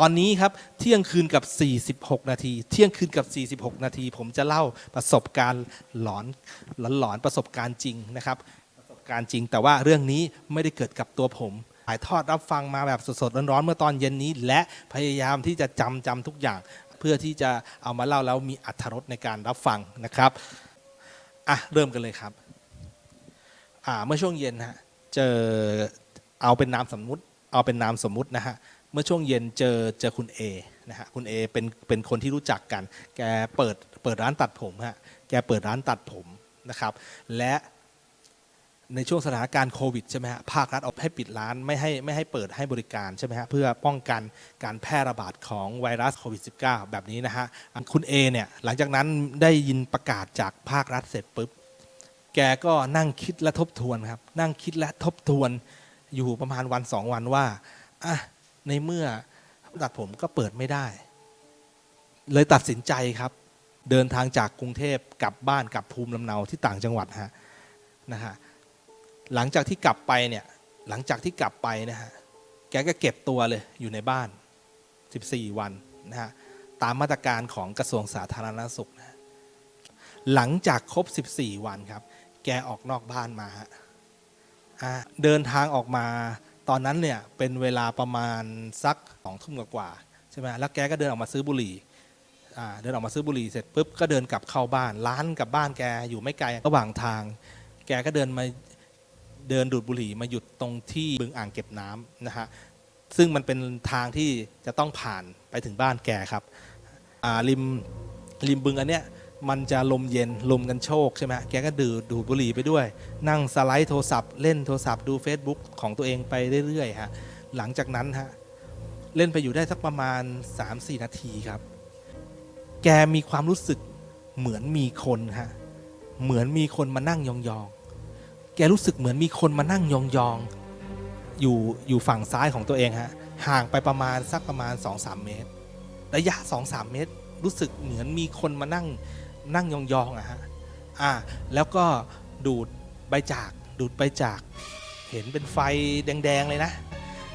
ตอนนี้ครับเที่ยงคืนกับ 46 นาที เที่ยงคืนกับ 46 นาที ผมจะเล่าประสบการณ์หลอนหลอนหลอนประสบการณ์จริงนะครับประสบการณ์จริง แต่ว่าเรื่องนี้ไม่ได้เกิดกับตัวผมถ่ายทอดรับฟังมาแบบสดๆร้อนๆเมื่อตอนเย็นนี้ และพยายามที่จะจำจำทุกอย่าง เพื่อที่จะเอามาเล่าแล้วมีอัธรสในการรับฟังนะครับอะเริ่มกันเลยครับอ่าเมื่อช่วงเย็นฮะเจอเอาเป็นนามสมมุติ เอาเป็นนามสมมุตินะฮะ เมื่อช่วงเย็นเจอเจอคุณเอนะฮะคุณเอเป็นเป็นคนที่รู้จักกัน แกเปิดเปิดร้านตัดผมฮะแกเปิดร้านตัดผมนะครับ และในช่วงสถานการณ์โควิดใช่ไหมฮะภาครัฐเอาให้ปิดร้านไม่ให้ไม่ให้เปิดให้บริการใช่ไหมฮะเพื่อป้องกันการแพร่ระบาดของไวรัสโควิด -19 แบบนี้นะฮะคุณเอเนี่ยหลังจากนั้นได้ยินประกาศจากภาครัฐเสร็จปุ๊บ แกก็นั่งคิดและทบทวนครับ นั่งคิดและทบทวนอยู่ประมาณวันสองวันว่าอะ ในเมื่อตัดผมก็เปิดไม่ได้ เลยตัดสินใจครับ เดินทางจากกรุงเทพกลับบ้านกลับภูมิลำเนาที่ต่างจังหวัดฮะนะฮะหลังจากที่กลับไปเนี่ยหลังจากที่กลับไปนะฮะแกก็เก็บตัวเลยอยู่ในบ้าน 14 วันนะฮะตามมาตรการของกระทรวงสาธารณสุขนะหลังจากครบ 14 วันครับ แกออกนอกบ้านมาฮะเดินทางออกมา ตอนนั้นเนี่ยเป็นเวลาประมาณสักสองทุ่มกว่าใช่ไหมแล้วแกก็เดินออกมาซื้อบุหรี่เดินออกมาซื้อบุหรี่เสร็จปุ๊บก็เดินกลับเข้าบ้านร้านกับบ้านแกอยู่ไม่ไกลระหว่างทาง แกก็เดินมาเดินดูดบุหรี่มาหยุดตรงที่บึงอ่างเก็บน้ำนะฮะซึ่งมันเป็นทางที่จะต้องผ่านไปถึงบ้านแกครับริมริมบึงอันเนี้ย มันจะลมเย็นลมกันโชกใช่ไหมแกก็ดูดดูดบุหรี่ไปด้วย นั่งสไลด์โทรศัพท์ เล่นโทรศัพท์ดู Facebook ของตัวเองไปเรื่อยๆฮะหลังจากนั้นฮะเล่นไปอยู่ได้สักประมาณ 3-4 นาทีครับ แกมีความรู้สึกเหมือนมีคนฮะเหมือนมีคนมานั่งยองๆ แกรู้สึกเหมือนมีคนมานั่งยองๆ อยู่อยู่ฝั่งซ้ายของตัวเองฮะห่างไปประมาณสักประมาณ 2-3 เมตร ระยะ 2-3 เมตร รู้สึกเหมือนมีคนมานั่ง นั่งยองๆอะฮะอ่าแล้วก็ดูดใบจาก ดูดใบจาก เห็นเป็นไฟแดงๆเลยนะ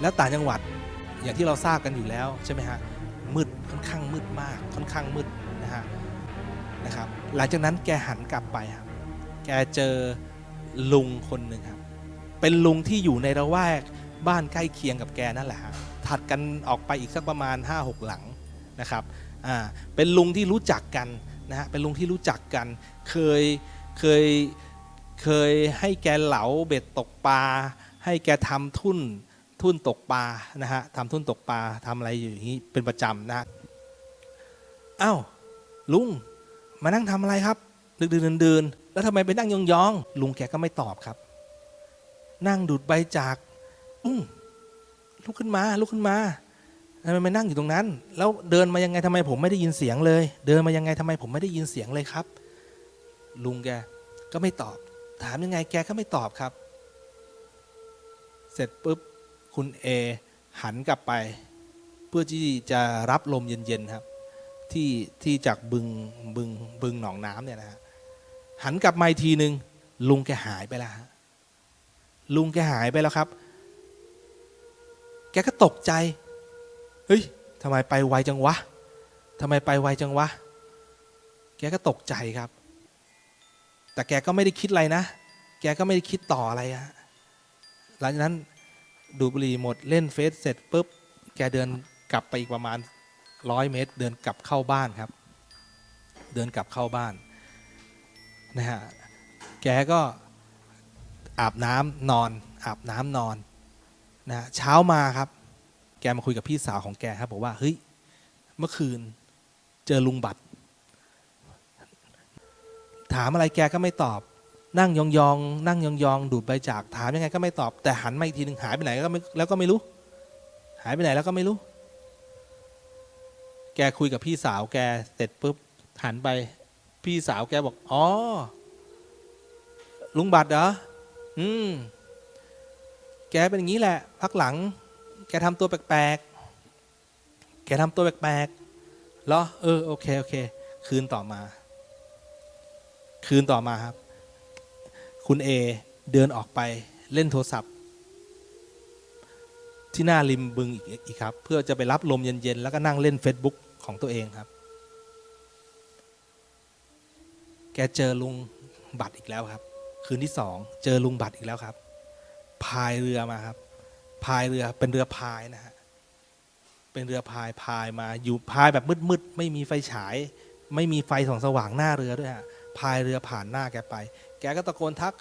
แล้วต่างจังหวัดอย่างที่เราทราบกันอยู่แล้วใช่ไหมฮะมืดค่อนข้างมืดมากค่อนข้างมืดนะฮะนะครับหลังจากนั้นแกหันกลับไปครับแกเจอลุงคนหนึ่งครับเป็นลุงที่อยู่ในระแวกบ้านใกล้เคียงกับแกนั่นแหละฮะถัดกันออกไปอีกสักประมาณ 5-6 หลังนะครับอ่าเป็นลุงที่รู้จักกัน นะฮะเป็นลุงที่รู้จักกัน เคยเคยเคยให้แกเหลาเบ็ดตกปลาให้แกทำทุ่นทุ่นตกปลานะฮะทำทุ่นตกปลาทำอะไรอยู่อย่างนี้เป็นประจำนะอ้าวลุงมานั่งทำอะไรครับดึกดื่นดื่นๆแล้วทำไมไปนั่งยองๆลุงแกก็ไม่ตอบครับ นั่งดูดใบจากลุงลุกขึ้นมาลุกขึ้นมา ทำไมมานั่งอยู่ตรงนั้น แล้วเดินมายังไงทำไมผมไม่ได้ยินเสียงเลย เดินมายังไงทำไมผมไม่ได้ยินเสียงเลยครับ ลุงแกก็ไม่ตอบ ถามยังไงแกก็ไม่ตอบครับ เสร็จปุ๊บคุณเอหันกลับไป เพื่อที่จะรับลมเย็นๆครับ ที่ที่จากบึงบึงบึงหนองน้ำเนี่ยนะฮะหันกลับมาอีกทีหนึ่งลุงแกหายไปแล้วฮะลุงแกหายไปแล้วครับ แกก็ตกใจ เฮ้ยทำไมไปไวจังวะทำไมไปไวจังวะ แกก็ตกใจครับ แต่แกก็ไม่ได้คิดอะไรนะ แกก็ไม่ได้คิดต่ออะไรอะหลังจากนั้นดูบุหรี่หมดเล่นเฟซเสร็จปุ๊บ แกเดินกลับไปอีกประมาณร้อยเมตร เดินกลับเข้าบ้านครับ เดินกลับเข้าบ้านนะฮะ แกก็อาบน้ำนอน อาบน้ำนอนนะเช้ามาครับ กมาคุยกับพี่สาวของแกครับบอกว่าเฮ้ยเมื่อคืนเจอลุงบัตร ถามอะไรแกก็ไม่ตอบ นั่งยองๆนั่งยองๆดูดใบจากถามยังไงก็ไม่ตอบ แต่หันมาอีกทีหนึ่งหายไปไหนก็ไม่แล้วก็ไม่รู้ หายไปไหนแล้วก็ไม่รู้ แกคุยกับพี่สาวแกเสร็จปุ๊บหันไป พี่สาวแกบอกอ๋อลุงบัตรเหรออืมแกเป็นอย่างนี้แหละ พักหลัง แกทำตัวแปลกๆ แกทำตัวแปลกๆเหรอเออโอเคโอเค คืนต่อมา คืนต่อมาครับ คุณเอเดินออกไปเล่นโทรศัพท์ ที่หน้าริมบึงอีกอีกครับ เพื่อจะไปรับลมเย็นๆ แล้วก็นั่งเล่น Facebook ของตัวเองครับ แกเจอลุงบัตรอีกแล้วครับ คืนที่สองเจอลุงบัตรอีกแล้วครับ พายเรือมาครับ พายเรือเป็นเรือพายนะฮะเป็นเรือพายพายมาอยู่พายแบบมืดๆไม่มีไฟฉาย ไม่มีไฟส่องสว่างหน้าเรือด้วยฮะพายเรือผ่านหน้าแกไป แกก็ตะโกนทัก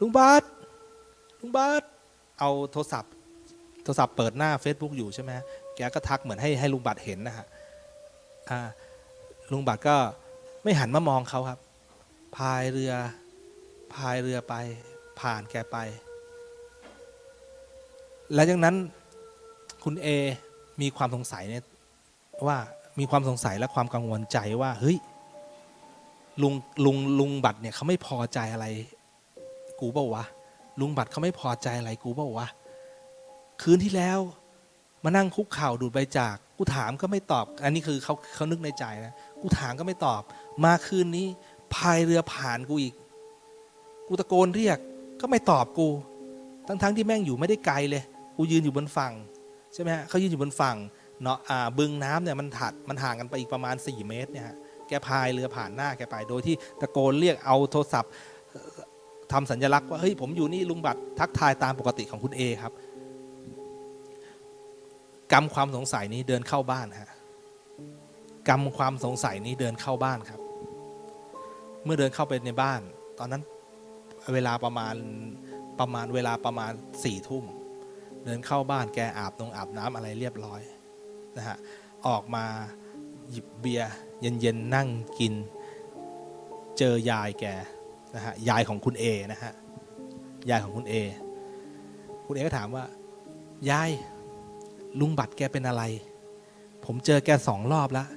ลุงบัตรลุงบัตรเอาโทรศัพท์ โทรศัพท์เปิดหน้า Facebook อยู่ใช่ไหมแกก็ทักเหมือนให้ให้ลุงบัตรเห็นนะฮะอ่าลุงบัตรก็ไม่หันมามองเขาครับ พายเรือพายเรือไปผ่านแกไป และจากนั้นคุณเอมีความสงสัยเนี่ยว่ามีความสงสัยและความกังวลใจว่าเฮ้ยลุงลุงลุงบัตรเนี่ยเขาไม่พอใจอะไร กูเปล่าวะลุงบัตรเขาไม่พอใจอะไรกูเปล่าวะคืนที่แล้วมานั่งคุกเข่าดูดใบจาก กูถามก็ไม่ตอบ อันนี้คือเขาเขานึกในใจนะ กูถามก็ไม่ตอบ มาคืนนี้พายเรือผ่านกูอีก กูตะโกนเรียกก็ไม่ตอบกู ทั้งๆทที่แม่งอยู่ไม่ได้ไกลเลย กูยืนอยู่บนฝั่งใช่ไหมฮะเขายืนอยู่บนฝั่งเนาะอ่าบึงน้ำเนี่ยมันถัดมันห่างกันไปอีกประมาณ 4 เมตรเนี่ยฮะแกพายเรือผ่านหน้าแกไป โดยที่ตะโกนเรียกเอาโทรศัพท์ทำสัญลักษณ์ว่าเฮ้ยผมอยู่นี่ลุงบัตรทักทายตามปกติของคุณเอครับกำความสงสัยนี้เดินเข้าบ้านฮะกำความสงสัยนี้เดินเข้าบ้านครับ เมื่อเดินเข้าไปในบ้าน ตอนนั้นเวลาประมาณประมาณเวลาประมาณสี่ทุ่ม เดินเข้าบ้านแกอาบนงอาบน้ำอะไรเรียบร้อยนะฮะออกมาหยิบเบียร์เย็นๆนั่งกิน เจอยายแกนะฮะยายของคุณเอนะฮะยายของคุณเอคุณเอก็ถามว่ายายลุงบัตรแกเป็นอะไร ผมเจอแกสองรอบแล้ว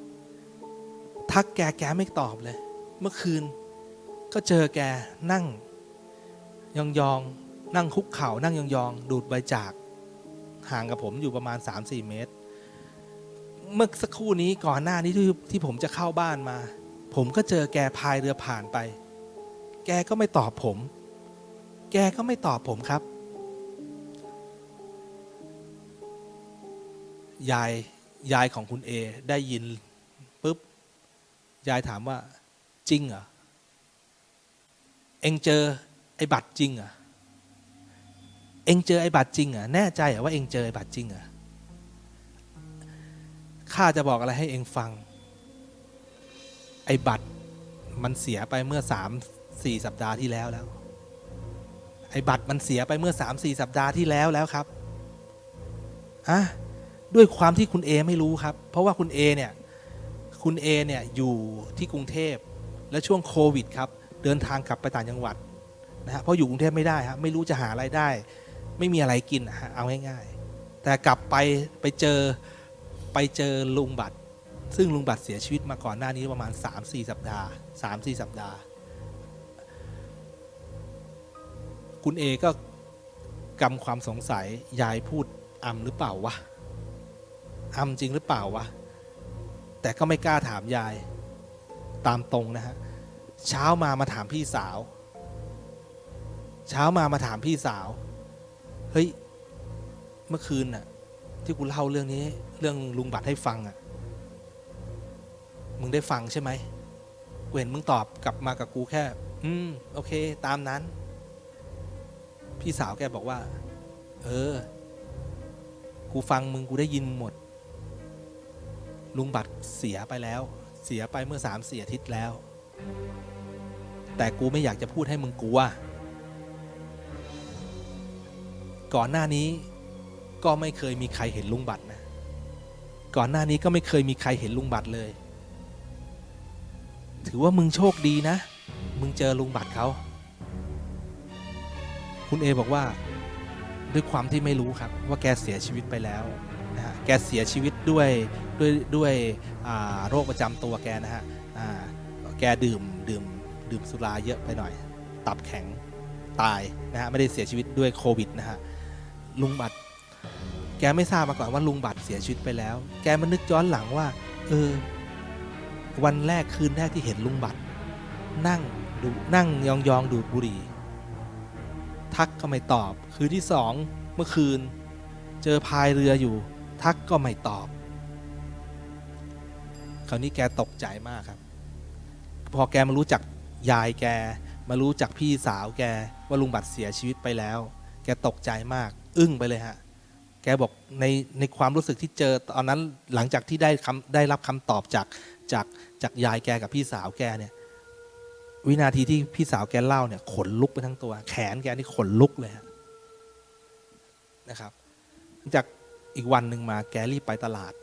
ทักแกแกไม่ตอบเลย เมื่อคืน ก็เจอแกนั่ง ยองๆ นั่งคุกเข่านั่งยองๆ ดูดใบจาก ห่างกับผมอยู่ประมาณ 3-4 เมตร เมื่อสักครู่นี้ก่อนหน้านี้ที่ที่ผมจะเข้าบ้านมา ผมก็เจอแกพายเรือผ่านไป แกก็ไม่ตอบผม แกก็ไม่ตอบผมครับ ยายยายของคุณเอได้ยินปุ๊บ ยายถามว่าจริงเหรอเอ็งเจอไอ้บัตรจริงเหรอ เองเจอไอ้บัตรจริงเหรอแน่ใจเหรอว่าเองเจอไอ้บัตรจริงเหรอข้าจะบอกอะไรให้เองฟัง ไอ้บัตรมันเสียไปเมื่อสามสี่สัปดาห์ที่แล้วแล้ว ไอ้บัตรมันเสียไปเมื่อสามสี่สัปดาห์ที่แล้วแล้วครับอะด้วยความที่คุณเอไม่รู้ครับ เพราะว่าคุณเอเนี่ย คุณเอเนี่ยอยู่ที่กรุงเทพและช่วงโควิดครับ เดินทางกลับไปต่างจังหวัดนะฮะเพราะอยู่กรุงเทพไม่ได้ครับไม่รู้จะหาไรายได้ ไม่มีอะไรกินนะฮะเอาง่ายๆ แต่กลับไปไปเจอไปเจอลุงบัตร ซึ่งลุงบัตรเสียชีวิตมาก่อนหน้านี้ประมาณ 3-4 สัปดาห์ 3-4 สัปดาห์ คุณเอก็กำความสงสัยยายพูดอำหรือเปล่าวะอำจริงหรือเปล่าวะ แต่ก็ไม่กล้าถามยายตามตรงนะฮะ เช้ามามาถามพี่สาว เช้ามามาถามพี่สาว ฮ้ย เมื่อคืนน่ะ ที่กูเล่าเรื่องนี้ เรื่องลุงบัตรให้ฟังอะ มึงได้ฟังใช่ไหมกูเห็นมึงตอบกลับมากับกูแค่ อืม โอเค ตามนั้น พี่สาวแกบอกว่า เออ กูฟังมึงกูได้ยินหมด ลุงบัตรเสียไปแล้ว เสียไปเมื่อสามเสี่อาทิตย์แล้ว แต่กูไม่อยากจะพูดให้มึงกลัว ก่อนหน้านี้ก็ไม่เคยมีใครเห็นลุงบัตรนะ ก่อนหน้านี้ก็ไม่เคยมีใครเห็นลุงบัตรเลย ถือว่ามึงโชคดีนะ มึงเจอลุงบัตรเขาคุณเอบอกว่าด้วยความที่ไม่รู้ครับว่าแกเสียชีวิตไปแล้วนะฮะแกเสียชีวิตด้วยด้วยด้วยโรคประจำตัวแกนะฮะแกดื่มดื่มดื่มสุราเยอะไปหน่อย ตับแข็งตายนะฮะไม่ได้เสียชีวิตด้วยโควิดนะฮะ ลุงบัตรแกไม่ทราบมาก่อนว่าลุงบัตรเสียชีวิตไปแล้ว แกมันนึกย้อนหลังว่า เออ วันแรกคืนแรกที่เห็นลุงบัตรนั่งดูนั่งยองๆดูดบุหรี่ ทักก็ไม่ตอบ คืนที่สองเมื่อคืน เจอพายเรืออยู่ ทักก็ไม่ตอบ คราวนี้แกตกใจมากครับ พอแกมารู้จักยายแก มารู้จักพี่สาวแกว่าลุงบัตรเสียชีวิตไปแล้ว แกตกใจมาก อึ้งไปเลยฮะ แกบอกในในความรู้สึกที่เจอตอนนั้นหลังจากที่ได้คำได้รับคำตอบจากจากจากยายแกกับพี่สาวแกเนี่ย วินาทีที่พี่สาวแกเล่าเนี่ย ขนลุกไปทั้งตัว แขนแกนี่ขนลุกเลยฮะนะครับ จากอีกวันหนึ่งมาแกรีบไปตลาด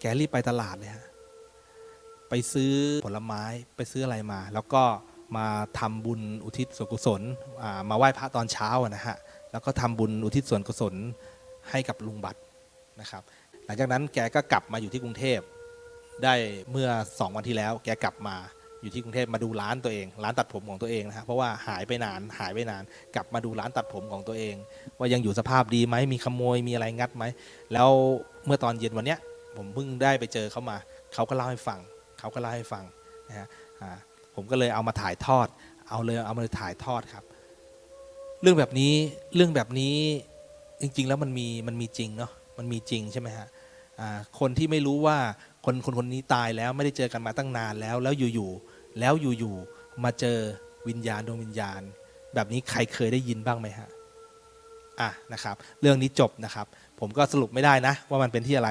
แกรีบไปตลาดเลยฮะไปซื้อผลไม้ไปซื้ออะไรมา แล้วก็มาทำบุญอุทิศส่วนกุศลมาไหว้พระตอนเช้านะฮะ แล้วก็ทำบุญอุทิศส่วนกุศลให้กับลุงบัตรนะครับ หลังจากนั้นแกก็กลับมาอยู่ที่กรุงเทพได้เมื่อสองวันที่แล้ว แกกลับมาอยู่ที่กรุงเทพมาดูร้านตัวเอง ร้านตัดผมของตัวเองนะฮะเพราะว่าหายไปนานหายไปนาน กลับมาดูร้านตัดผมของตัวเอง ว่ายังอยู่สภาพดีไหมมีขโมยมีอะไรงัดไหมแล้วเมื่อตอนเย็นวันเนี้ยผมเพิ่งได้ไปเจอเขามาเขาก็เล่าให้ฟังเขาก็เล่าให้ฟังนะฮะผมก็เลยเอามาถ่ายทอด เอาเลยเอามาถ่ายทอดครับ รื่องแบบนี้เรื่องแบบนี้จริง ๆ แล้วมันมีมันมีจริงเนาะมันมีจริงใช่ไหมฮะคนที่ไม่รู้ว่าคนคนคนนี้ตายแล้วไม่ได้เจอกันมาตั้งนานแล้ว แล้วอยู่ๆแล้วอยู่ๆมาเจอวิญญาณดวงวิญญาณ แบบนี้ใครเคยได้ยินบ้างไหมฮะอะนะครับ เรื่องนี้จบนะครับ ผมก็สรุปไม่ได้นะ ว่ามันเป็นที่อะไร